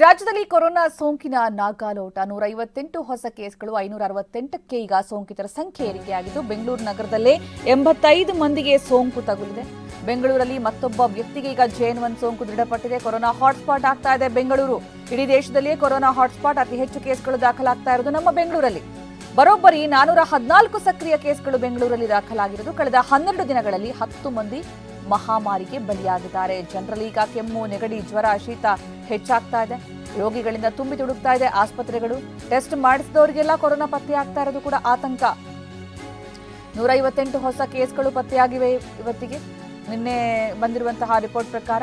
ರಾಜ್ಯದಲ್ಲಿ ಕೊರೋನಾ ಸೋಂಕಿನ ನಾಗಾಲೋಟ. ನೂರ ಐವತ್ತೆಂಟು ಹೊಸ ಕೇಸ್ಗಳು ಐನೂರ ಅರವತ್ತೆಂಟಕ್ಕೆ ಈಗ ಸೋಂಕಿತರ ಸಂಖ್ಯೆ ಏರಿಕೆಯಾಗಿದ್ದು, ಬೆಂಗಳೂರು ನಗರದಲ್ಲೇ ಎಂಬತ್ತೈದು ಮಂದಿಗೆ ಸೋಂಕು ತಗುಲಿದೆ. ಬೆಂಗಳೂರಲ್ಲಿ ಮತ್ತೊಬ್ಬ ವ್ಯಕ್ತಿಗೆ ಈಗ ಜೆಎನ್ ಒನ್ ಸೋಂಕು ದೃಢಪಟ್ಟಿದೆ. ಕೊರೋನಾ ಹಾಟ್ಸ್ಪಾಟ್ ಆಗ್ತಾ ಇದೆ ಬೆಂಗಳೂರು. ಇಡೀ ದೇಶದಲ್ಲಿಯೇ ಕೊರೋನಾ ಹಾಟ್ಸ್ಪಾಟ್ ಅತಿ ಹೆಚ್ಚು ಕೇಸ್ಗಳು ದಾಖಲಾಗ್ತಾ ಇರೋದು ನಮ್ಮ ಬೆಂಗಳೂರಲ್ಲಿ. ಬರೋಬ್ಬರಿ ನಾನೂರ ಹದಿನಾಲ್ಕು ಸಕ್ರಿಯ ಕೇಸ್ಗಳು ಬೆಂಗಳೂರಲ್ಲಿ ದಾಖಲಾಗಿರೋದು. ಕಳೆದ ಹನ್ನೆರಡು ದಿನಗಳಲ್ಲಿ ಹತ್ತು ಮಂದಿ ಮಹಾಮಾರಿಗೆ ಬಲಿಯಾಗಿದ್ದಾರೆ. ಜನರಲ್ಲಿ ಈಗ ಕೆಮ್ಮು, ನೆಗಡಿ, ಜ್ವರ, ಶೀತ ಹೆಚ್ಚಾಗ್ತಾ ಇದೆ. ರೋಗಿಗಳಿಂದ ತುಂಬಿ ತುಡುಕ್ತಾ ಇದೆ ಆಸ್ಪತ್ರೆಗಳು. ಟೆಸ್ಟ್ ಮಾಡಿಸಿದವರಿಗೆಲ್ಲ ಕೊರೋನಾ ಪತ್ತೆ ಆಗ್ತಾ ಇರೋದು ಕೂಡ ಆತಂಕ. ನೂರ ಐವತ್ತೆಂಟು ಹೊಸ ಕೇಸ್ಗಳು ಪತ್ತೆಯಾಗಿವೆ ಇವತ್ತಿಗೆ. ನಿನ್ನೆ ಬಂದಿರುವಂತಹ ರಿಪೋರ್ಟ್ ಪ್ರಕಾರ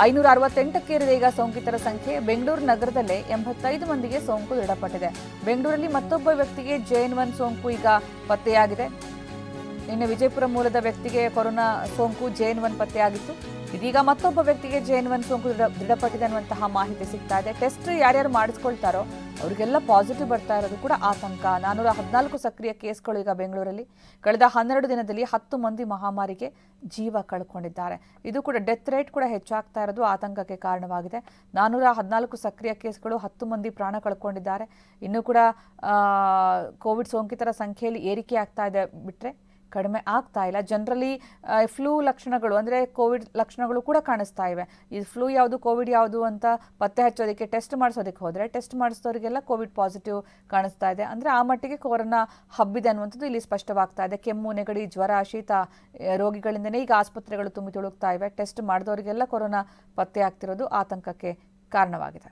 ಐನೂರ ಅರವತ್ತೆಂಟಕ್ಕೇರಿದೆ ಈಗ ಸೋಂಕಿತರ ಸಂಖ್ಯೆ. ಬೆಂಗಳೂರು ನಗರದಲ್ಲೇ ಎಂಬತ್ತೈದು ಮಂದಿಗೆ ಸೋಂಕು ದೃಢಪಟ್ಟಿದೆ. ಬೆಂಗಳೂರಲ್ಲಿ ಮತ್ತೊಬ್ಬ ವ್ಯಕ್ತಿಗೆ ಜೆ ಒನ್ ಸೋಂಕು ಈಗ ಪತ್ತೆಯಾಗಿದೆ. ನಿನ್ನೆ ವಿಜಯಪುರ ಮೂಲದ ವ್ಯಕ್ತಿಗೆ ಕೊರೋನಾ ಸೋಂಕು ಜೆಎನ್ ಒನ್ ಪತ್ತೆಯಾಗಿತ್ತು ಇದೀಗ ಮತ್ತೊಬ್ಬ ವ್ಯಕ್ತಿಗೆ ಜೆಎನ್ ಒನ್ ಸೋಂಕು ದೃಢ ದೃಢಪಟ್ಟಿದೆ ಅನ್ನುವಂತಹ ಮಾಹಿತಿ ಸಿಗ್ತಾ ಇದೆ. ಟೆಸ್ಟ್ ಯಾರ್ಯಾರು ಮಾಡಿಸ್ಕೊಳ್ತಾರೋ ಅವರಿಗೆಲ್ಲ ಪಾಸಿಟಿವ್ ಬರ್ತಾ ಇರೋದು ಕೂಡ ಆತಂಕ. ನಾನೂರ ಹದಿನಾಲ್ಕು ಸಕ್ರಿಯ ಕೇಸ್ಗಳು ಈಗ ಬೆಂಗಳೂರಲ್ಲಿ. ಕಳೆದ ಹನ್ನೆರಡು ದಿನದಲ್ಲಿ ಹತ್ತು ಮಂದಿ ಮಹಾಮಾರಿಗೆ ಜೀವ ಕಳ್ಕೊಂಡಿದ್ದಾರೆ. ಇದು ಕೂಡ ಡೆತ್ ರೇಟ್ ಕೂಡ ಹೆಚ್ಚಾಗ್ತಾ ಇರೋದು ಆತಂಕಕ್ಕೆ ಕಾರಣವಾಗಿದೆ. ನಾನೂರ ಹದಿನಾಲ್ಕು ಸಕ್ರಿಯ ಕೇಸ್ಗಳು ಹತ್ತು ಮಂದಿ ಪ್ರಾಣ ಕಳ್ಕೊಂಡಿದ್ದಾರೆ. ಇನ್ನೂ ಕೂಡ ಕೋವಿಡ್ ಸೋಂಕಿತರ ಸಂಖ್ಯೆಯಲ್ಲಿ ಏರಿಕೆ ಆಗ್ತಾ ಇದೆ ಬಿಟ್ಟರೆ ಕಡಿಮೆ ಆಗ್ತಾ ಇಲ್ಲ. ಜನರಲಿ ಫ್ಲೂ ಲಕ್ಷಣಗಳು, ಅಂದರೆ ಕೋವಿಡ್ ಲಕ್ಷಣಗಳು ಕೂಡ ಕಾಣಿಸ್ತಾ ಇವೆ. ಈ ಫ್ಲೂ ಯಾವುದು ಕೋವಿಡ್ ಯಾವುದು ಅಂತ ಪತ್ತೆ ಹಚ್ಚೋದಕ್ಕೆ ಟೆಸ್ಟ್ ಮಾಡಿಸೋದಕ್ಕೆ ಹೋದರೆ ಟೆಸ್ಟ್ ಮಾಡಿಸೋರಿಗೆಲ್ಲ ಕೋವಿಡ್ ಪಾಸಿಟಿವ್ ಕಾಣಿಸ್ತಾ ಇದೆ. ಅಂದರೆ ಆ ಮಟ್ಟಿಗೆ ಕೊರೋನಾ ಹಬ್ಬಿದೆ ಅನ್ನುವಂಥದ್ದು ಇಲ್ಲಿ ಸ್ಪಷ್ಟವಾಗ್ತಾ ಇದೆ. ಕೆಮ್ಮು, ನೆಗಡಿ, ಜ್ವರ, ಶೀತ ರೋಗಿಗಳಿಂದನೇ ಈಗ ಆಸ್ಪತ್ರೆಗಳು ತುಂಬಿ ತುಳುಕ್ತಾ ಇವೆ. ಟೆಸ್ಟ್ ಮಾಡಿದವರಿಗೆಲ್ಲ ಕೊರೋನಾ ಪತ್ತೆ ಆಗ್ತಿರೋದು ಆತಂಕಕ್ಕೆ ಕಾರಣವಾಗಿದೆ.